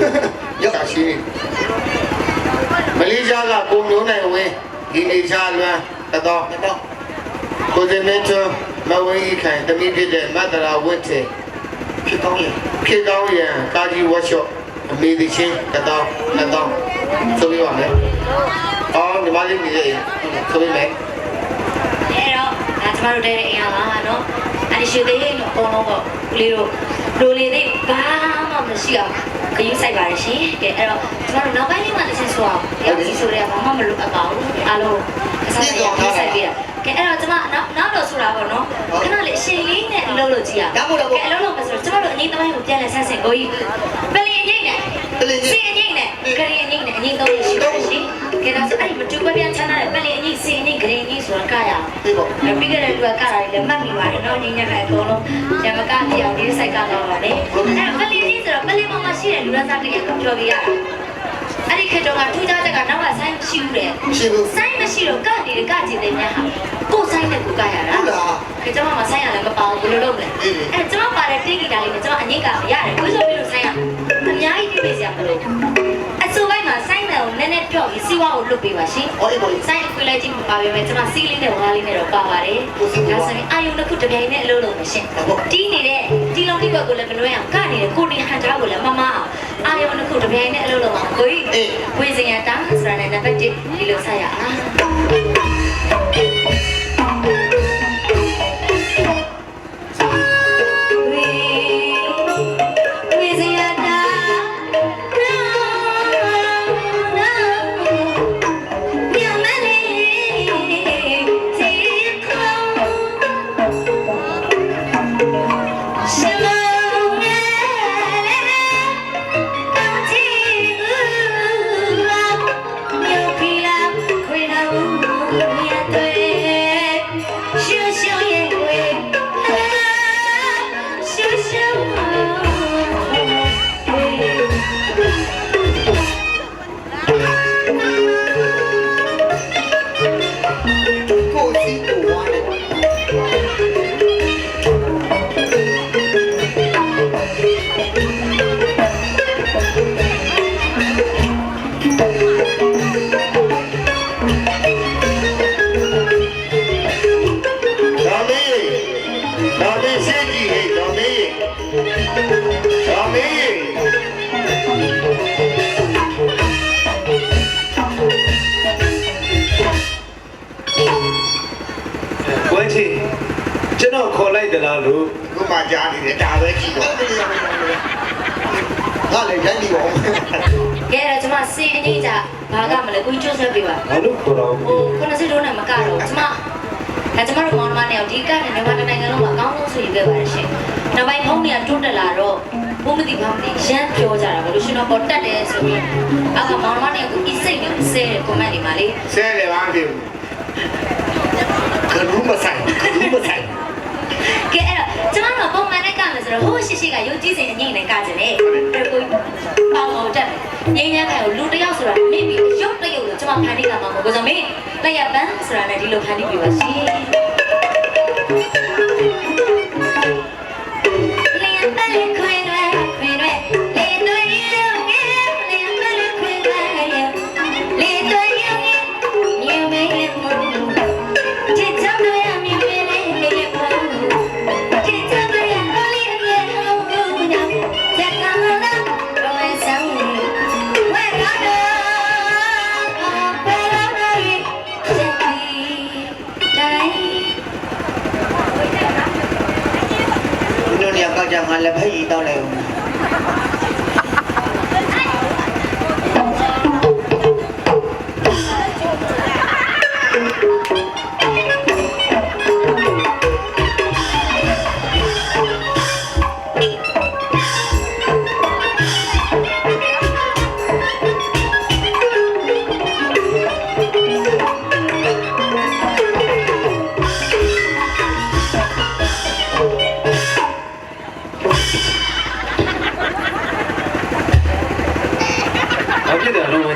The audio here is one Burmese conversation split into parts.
ဗျာဖတ်ခဲ့ပါရောတာရှိမလေးရှားကကိုမျိုးနိုင်ဝင်းဒီနေချာလွမ်းတော့တော့ကိုစင်မင်းချမဝင်းဤခိုင်တမိဖြစ်တဲ့မတ္တရာဝတ်တဲ့ဖြစ်ကောင်းရဲ့ခေတောင်းရန်ကာကြီးဝက်ရှော့အမေဒီချင်းတစ်တောင်းနှစ်တောင်းဆိုပြီးပါမယ်။အော်ညီမလေးနေရဆိုပြီးမယ်အဲ့တော့ဒါကျမတို့တဲ့အိမ်ရပါနော်အဲ့ဒီရှိသေးလို့အကုန်လုံးပေါ့ကလေးတို့လူလေးတွေဘာမှမရှိအောင် ခယူးဆိုင်ပါရရှင်ကဲအဲ့တော့ကျမတို့နောက်ပိုင်းလေးမှတစ်ချက်ဆိုအောင်ရောက်စီဆိုတဲ့ဘာမှမလုပ်အပ်ပါဘူးအားလုံးအစားရအောင်ဆိုင်ပြရကဲအဲ့တော့ကျမနောက်နောက်တော့ဆိုတာပေါ့နော်ခဏလေးအချိန်လေးနဲ့အလုပ်လုပ်ကြည့်ရကဲအလုပ်လုပ်မယ်ဆိုတော့ကျမတို့အငိမ့်တိုင်းကိုပြန်လဲဆန်းဆင်ကိုကြီးပလင် အငိမ့်နဲ့စီအငိမ့်နဲ့ဂရီအငိမ့်နဲ့အငိမ့်တော့ရှိပါရှင်ကဲတော့အဲ့ဒီမတူပပြန်ချမ်းသာတဲ့ပလင်အငိမ့်စီအငိမ့်ဂရီအငိမ့်ဆိုတာကရအောင်ဒီပေါ့။ပြီးခဲ့တဲ့လူကကတာလည်းမှတ်မိပါတယ်နော်ညီညာပဲအကုန်လုံးဂျမကပြအောင်ဒီစိုက်ကတော့ပါလေ။အဲ့ပလီလေးဆိုတော့ပလီပေါ်မှာရှိတဲ့လူရသားတကယ်ကိုပြောပြရတာ။အဲ့ဒီခေတ်တော့ကထူးခြားချက်ကနောက်ကဆိုင်းမရှိဘူးတဲ့ရှိဘူး။ဆိုင်းမရှိတော့ကတည်းကကြည်တဲ့များဟာကိုယ်ဆိုင်တဲ့ကိုကရတာဟုတ်လား။ခေတ်တော့မှဆိုင်းရလည်းမပါဘူးဘယ်လိုလုပ်မလဲ။အဲ့ကျွန်မပါတဲ့တင်းဂီတာလေးနဲ့ကျွန်မအငိတ်ကရတယ်ကိုဆိုပြီးလို့ဆိုင်းရအများကြီး ပြည့်စရာမလိုဘူး။အစိုးပိုင်းမှာဆိုင်းတယ်ကိုနည်းနည်းပြော့ပြီးစီးဝါကိုလွတ်ပေးပါရှင်။အော်အေးပေါ့ဆိုင်ခွေးလိုက်ကြည့်မပါပဲကျွန်မစီးလေးနဲ့ဝါးလေးနဲ့တော့ပါပါတယ်။ဒါဆိုရင်အာယုံတစ်ခုတစ်ပြိုင်နဲ့အလုပ်လုပ်မရှင်း။တီးနေတဲ့တီးလုံးတိဘက်ကိုလည်းမလွဲအောင်ကနေတဲ့ကိုတီဟန်တာကိုလည်းမမအောင်အာယုံတစ်ခုတစ်ပြိုင်နဲ့အလုပ်လုပ်အောင်ကိုကြီးဝေစင်ရတာဆိုတာနဲ့နံပါတ်1ဒီလိုဆက်ရအောင်။ ရှ ငါလည်းရိုက်ပြီးပါဦးကဲတော့ကျမစီအကြီးကြဘာကမလဲကိုကျွတ်ဆက်ပေးပါဘာလို့ခေါ်တော့ဟိုခုနစ်စစ်တုံးနဲ့မကတော့ကျမအဲကျမတို့မောင်နှမနဲ့ဒီကနဲ့မြန်မာနိုင်ငံလုံးမှာအကောင်းဆုံးဆိုယူခဲ့ပါတယ်ရှင်နောက်ပိုင်းဖုန်းတွေကတွတ်တက်လာတော့ဘုမတိဘာမတိရမ်းပြောကြတာဘလို့ရှင်တော့ပေါ်တက်တယ်ဆိုပြီးအခါမောင်နှမနဲ့ကိုအစိတ်နဲ့ဆဲတဲ့ comment တွေမှာလေဆဲတယ်ဘာမှမဖြစ်ဘူးခလူးမဆိုင်ခလူးမဆိုင်ကဲအဲ့တော့ကျမတို့ပုံမှန်နဲ့ ကမယ်ဆိုတော့ဟိုးရှိရှိကရုပ်ကြီးစင်အငိမ့်နဲ့ကကြတယ်အဲ့ကိုပေါင်းအောင်တက်ငိမ့်ညမ်းကကိုလူတစ်ယောက်ဆိုတာမိပြီးရုပ်တစ်ရုပ်လို့ကျမဖန်တီးတာမှာမဟုတ်ဘူးဆိုတော့မင်းလက်ရပန်းဆိုတာနဲ့ဒီလိုဖန်တီးပြပါရှင် ရာကကြငါလည်းဖိတ်တောက်လိုက်ဦး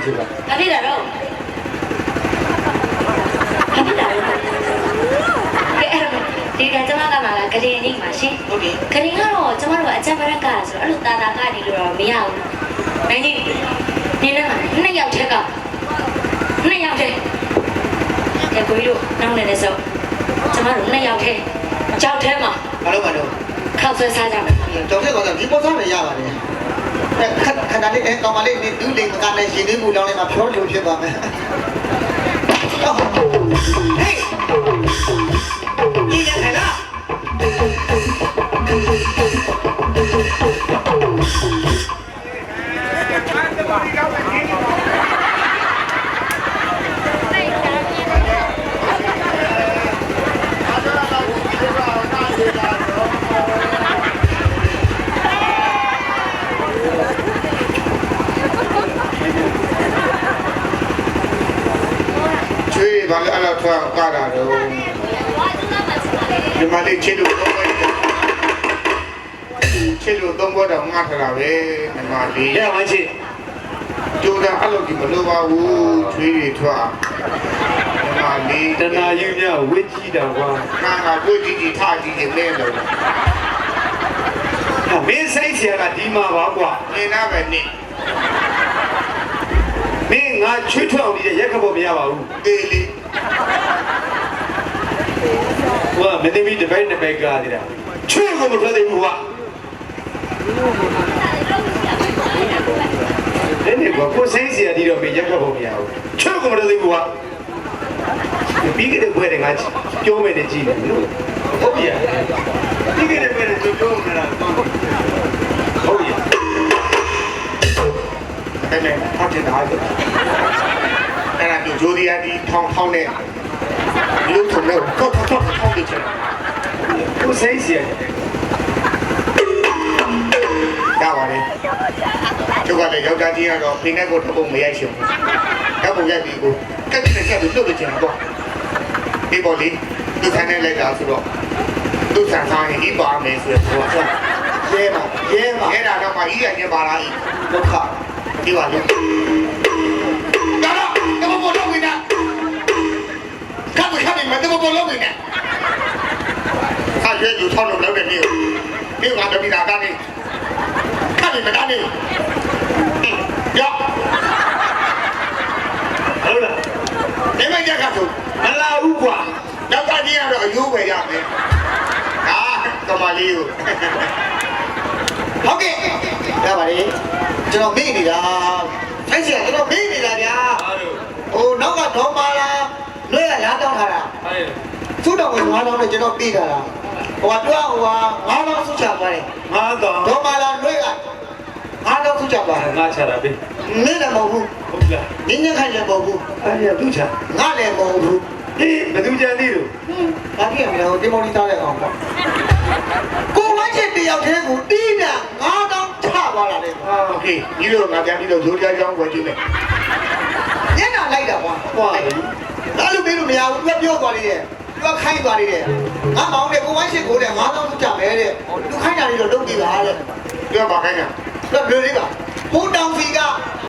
ချင်ပါတတိတာတော့တတိတာတော့ဒီကကျမကမှကလေးနေမှာရှင်ဟုတ်ကဲ့ကလေးကတော့ကျမတို့ကအကြံပရက်ကဆိုတော့အဲ့လိုတာတာကဒီလိုတော့မရဘူးမင်းကြီးနင်းနေမှာနှစ်ယောက်တည်းကနှစ်ယောက်တည်းကဲကိုကြီးတို့နောက်နေနေစောကျမတို့နှစ်ယောက်တည်းအကြောက်ထဲမှာဘာလို့မလုပ်ခောက်ဆွဲစားကြမယ်ကြောက်ထဲကတော့ဒီပေါ်စားမယ်ရပါတယ် ခက်ခဏလေးအဲကောင်မလေးနေဒူးလိမ်မကနဲ့ရှင်လေးမှုလောင်းလေးမှာဖြောလို့ဖြစ်ပါမယ်ဟေး ချွေးဘာလဲအဲ့လိုထွားကားတာတော့ဒီမှာလေးချစ်လို့တော့ပဲချစ်လို့တော့ဘောတော့ငါထတာပဲဒီမှာလေးရမချင်းကျိုးတာအဲ့လိုဒီမလိုပါဘူးချွေးတွေထွားဒီမှာလေးတနာယူမြဝစ်ကြည့်တာကွာငါငါကိုကြည့်ကြည့်ထားကြည့်နေလဲလို့ဟာမင်းဆိုင်ဆရာကဒီမှာပါကွာနေနာပဲနေမင်းငါချွတ်ထွက်အောင်ဒီရက်ခဖို့မရပါဘူးတေးလေး ဟိုကမင်းသမီးတစ်ပိုက်တစ်ပိုက်ကတည်းကချွတ်ကိုမထွက်သေးဘူးကွာဒီနေ့ကကိုဆိုင်ဆရာဒီတော့မင်းရက်ခဖို့မရဘူးချွတ်ကိုမထွက်သေးဘူးကွာပြီးကြတဲ့ဘွဲတွေငါပြောမယ်နဲ့ကြည့်တယ်နော်ဟုတ်ပြီပြီးကြတဲ့ဘွဲတွေပြောမယ်လားဟုတ်ပြီအဲ့နဲ့ဖတ်တင်တာလေ အဲ့ဒါဒီဂျိုဒီယာဒီထောင်းထောင်းနဲ့လူထုံနဲ့တော့တော့တော့ထောင်းနေချင်ကိုဆိုင်ဆရာရပါတယ်ကျုပ်ကလည်းယောက်ျားကြီးကတော့ဖိနေကိုထပ်ဖို့မရိုက်ရှင်ဘူးထပ်ဖို့ရိုက်ပြီးကိုကက်တဲ့ကက်ပြီးလုပ်နေချင်တော့ဒီပေါ်လေးသူဆန်းနေလိုက်တာဆိုတော့သူဆန်းဆောင်ရင်ဤပါမယ်ဆိုတော့ဟောရဲပါရဲပါအဲ့ဒါတော့မှဤရညပါလားဤဒုက္ခဒီပါလို့ ခပ်မတမပေါ်လုံးဝင်တာဟာရဲလူထောင်းလို့လောက်တဲ့မျိုးမျိုးကတပိတာကနေခပ်မကနေရောဟုတ်လားဒီမကြကဆိုမလာဘူးကွာယောက်ျားကြီးကတော့အယိုးပဲရမယ်ဟာကမလေးကိုဟုတ်ကဲ့ရပါတယ်ကျွန်တော်မေ့နေတာဆိုင်ဆရာကျွန်တော်မေ့နေတာဗျာအားလို့ဟိုနောက်ကဒေါ်မာလာလွဲကလားတောင်းထားတာ ဟဲ့ သူ့တော်ဝ င်9000နဲ့ကျွန်တော်ပြေးတာလားဟိုကတွားဟိုက9000ဆုချပါတယ် ငါတော့ ဒေါ်မာလာလွဲက9000ဆုချပါတယ် ငါချတာပဲ မင်းလည်းမဟုတ်ဘူး ဟုတ်လား နင်းညခိုင်လည်းမဟုတ်ဘူး အဲ့ရသူချ ငါလည်းမဟုတ်ဘူး ဟေးဘယ်သူကြမ်းသေးလို့ ဘာဖြစ်ရမလဲဟိုတင်မော်လီသားတဲ့ကောင်ပေါ့ကိုဝမ်းချစ်တယောက်တည်းကိုတီးတာ9000ချသွားတာလေ အာ โอเคဒီလိုငါပြန်ပြီးတော့ဇိုးကြားကြောင်းဝယ်ကြည့်မယ် ညနာလိုက်တာကွာ ဟွာလေ အဲ့လိုမေးလို့မရဘူးသူကပြောသွားသေးတယ် သူကခိုင်းသွားသေးတယ်ငါမောင်တဲ့ကိုဝမ်းချစ်ကိုတဲ့9000ဆုချမယ်တဲ့သူခိုင်းတာလေးတော့လုပ်ပြီးပါတဲ့ပြောပါခိုင်းတာတော့လွယ်လေးပါဟိုတောင်စီက